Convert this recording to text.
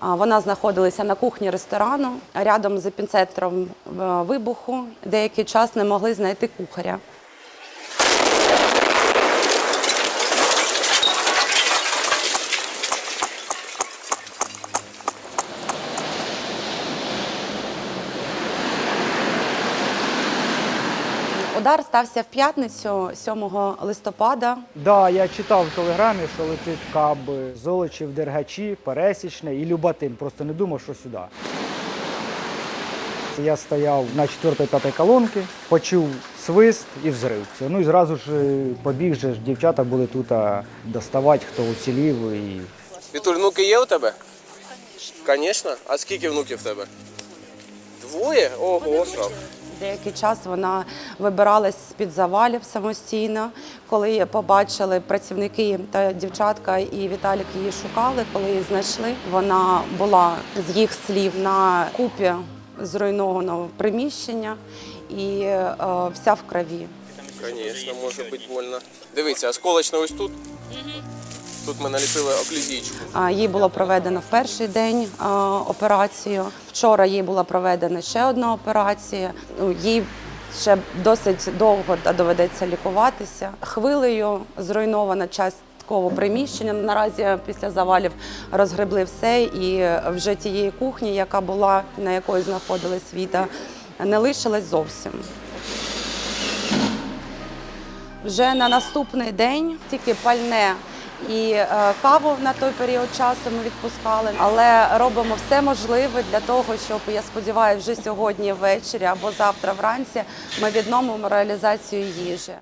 Вона знаходилася на кухні ресторану рядом з епіцентром е, вибуху. Деякий час не могли знайти кухаря. Удар стався в п'ятницю, 7 листопада. Да, я читав в телеграмі, що летить каб Золочів, Дергачі, Пересічне і Люботин. Просто не думав, що сюди. Я стояв на 4-5 колонки, почув свист і взрив. Це. Ну і зразу ж е, побіг же ж дівчата були тут а, доставати, хто уцілів. І... Вітуль, внуки є у тебе? Звісно. А скільки внуків в тебе? Двоє? Ого. Деякий час вона вибиралась з-під завалів самостійно. Коли побачили працівники та дівчатка і Віталік її шукали, коли її знайшли, вона була з їх слів на купі зруйнованого приміщення і е, вся в крові. Звісно, може бути больно. Дивіться, осколочно ось тут. Тут ми наліпили оклюзійчику. А, Їй було проведено в перший день а, операцію. Вчора їй була проведена ще одна операція. Ну, Їй ще досить довго доведеться лікуватися. Хвилею зруйнована частково приміщення. Наразі після завалів розгребли все, і вже тієї кухні, яка була на якої знаходилась Віта, не лишилась зовсім. Вже на наступний день тільки пальне і е, каву на той період часу ми відпускали, але робимо все можливе для того, щоб я сподіваюся, вже сьогодні ввечері або завтра вранці ми відновимо реалізацію їжі.